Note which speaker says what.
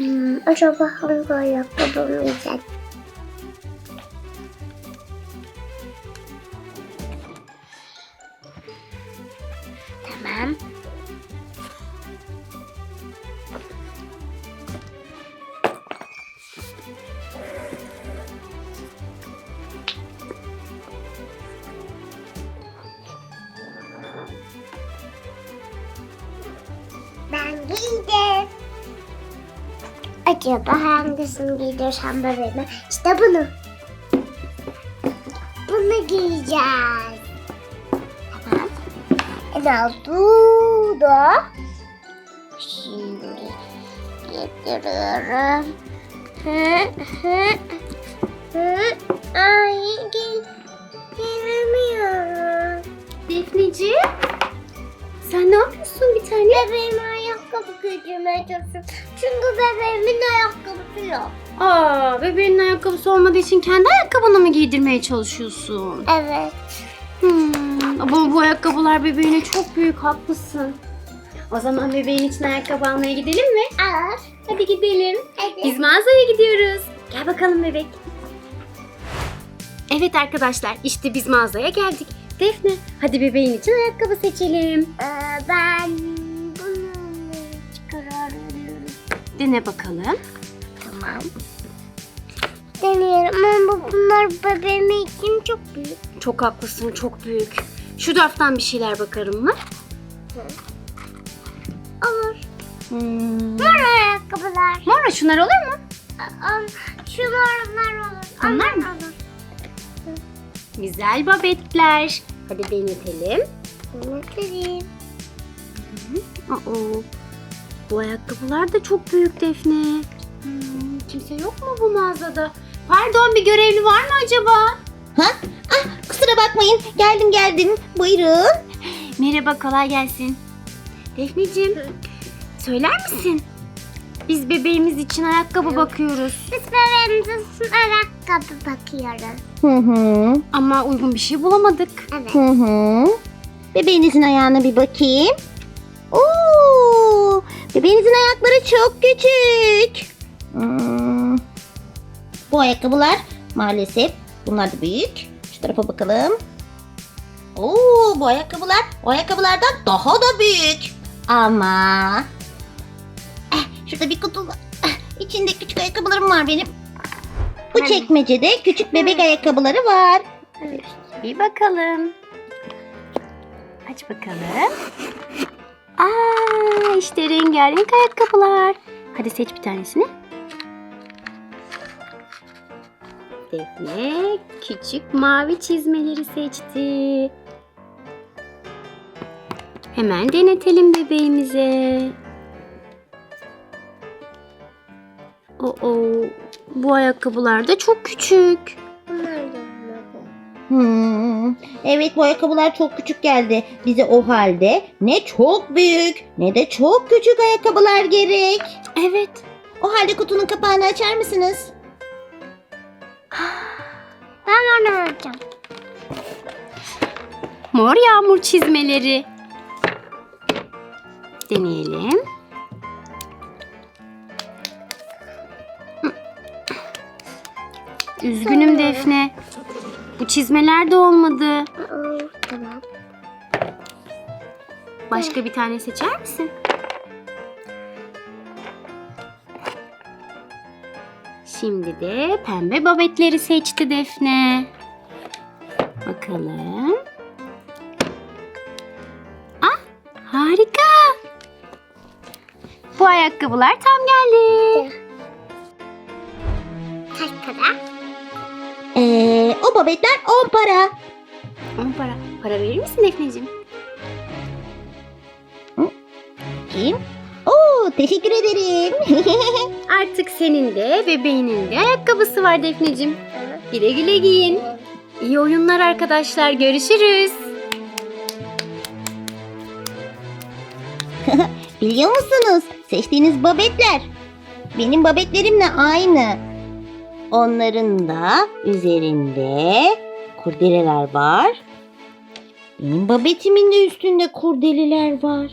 Speaker 1: Hmm, acaba hangi ayakkabı güzel? Tamam. Ben giydim. Acaba hangisini giydirsem bebeğime? İşte bunu. Bunu giyeceğiz. Tamam. En altı da şimdi getiriyorum. Hı hı hı. Ay gi- giremiyorum.
Speaker 2: Defneciğim. Sen ne yapıyorsun bir tane?
Speaker 1: Bebeğime ayakkabı giydirmeye çalışıyorum. Çünkü bebeğimin ayakkabısı yok.
Speaker 2: Aa, bebeğinin ayakkabısı olmadığı için kendi ayakkabını mı giydirmeye çalışıyorsun?
Speaker 1: Evet.
Speaker 2: Hmm, ama bu ayakkabılar bebeğine çok büyük haklısın. O zaman bebeğin için ayakkabı almaya gidelim mi?
Speaker 1: Alır.
Speaker 2: Hadi gidelim.
Speaker 1: Hadi.
Speaker 2: Biz mağazaya gidiyoruz. Gel bakalım bebek. Evet arkadaşlar işte biz mağazaya geldik. Defne hadi bebeğin için ayakkabı seçelim.
Speaker 1: Ee, ben
Speaker 2: Dene bakalım.
Speaker 1: Tamam. Deneyelim ama bunlar bebeğim için çok büyük.
Speaker 2: Çok haklısın çok büyük. Şu raftan bir şeyler bakarım mı?
Speaker 1: Olur.
Speaker 2: Hmm.
Speaker 1: Mor ayakkabılar.
Speaker 2: Mora şunlar olur mu?
Speaker 1: Aa, Şu morlar olur.
Speaker 2: Onlar mı?
Speaker 1: olur.
Speaker 2: Güzel babetler. Hadi denetelim.
Speaker 1: Denetelim.
Speaker 2: Aa, bu ayakkabılar da çok büyük Defne. Hmm, kimse yok mu bu mağazada? Pardon bir görevli var mı acaba?
Speaker 3: Ha? Ah, kusura bakmayın. Geldim geldim. Buyurun.
Speaker 2: Merhaba kolay gelsin. Defneciğim söyler misin? Biz bebeğimiz için ayakkabı bakıyoruz.
Speaker 1: Biz bebeğimize ayakkabı bakıyoruz.
Speaker 3: Hı hı.
Speaker 2: Ama uygun bir şey bulamadık.
Speaker 1: Evet.
Speaker 3: Hı hı. Bebeğinizin ayağına bir bakayım. Bebeğinizin ayakları çok küçük. Hmm. Bu ayakkabılar maalesef bunlar da büyük. Şu tarafa bakalım. Oo, bu ayakkabılar o ayakkabılardan daha da büyük. Ama eh, şurada bir kutu var. Eh, İçinde küçük ayakkabılarım var benim. Bu çekmecede küçük bebek ayakkabıları var.
Speaker 2: Bir bakalım. Aç bakalım. İşte rengarenk ayakkabılar. Hadi seç bir tanesini. Defne küçük mavi çizmeleri seçti. Hemen denetelim bebeğimize. Oo, bu ayakkabılar da çok küçük.
Speaker 3: Hmm, evet bu ayakkabılar çok küçük geldi. Bize o halde ne çok büyük ne de çok küçük ayakkabılar gerek.
Speaker 2: Evet.
Speaker 3: O halde kutunun kapağını açar mısınız?
Speaker 1: Ben onu alacağım.
Speaker 2: Mor yağmur çizmeleri. Deneyelim. Üzgünüm Defne. Bu çizmeler de olmadı.
Speaker 1: Tamam.
Speaker 2: Başka bir tane seçer misin? Şimdi de pembe babetleri seçti Defne. Bakalım. Ah, harika. Bu ayakkabılar tam geldi.
Speaker 1: Kaç para?
Speaker 3: Ee, o babetler 10 para.
Speaker 2: On para. Para verir misin Defneciğim?
Speaker 3: Kim? Oo, teşekkür ederim.
Speaker 2: Artık senin de bebeğinin de ayakkabısı var Defneciğim. Güle güle giyin. İyi oyunlar arkadaşlar. Görüşürüz.
Speaker 3: Biliyor musunuz? Seçtiğiniz babetler benim babetlerimle aynı. Onların da üzerinde kurdeleler var. Benim babetimin de üstünde kurdeleler var.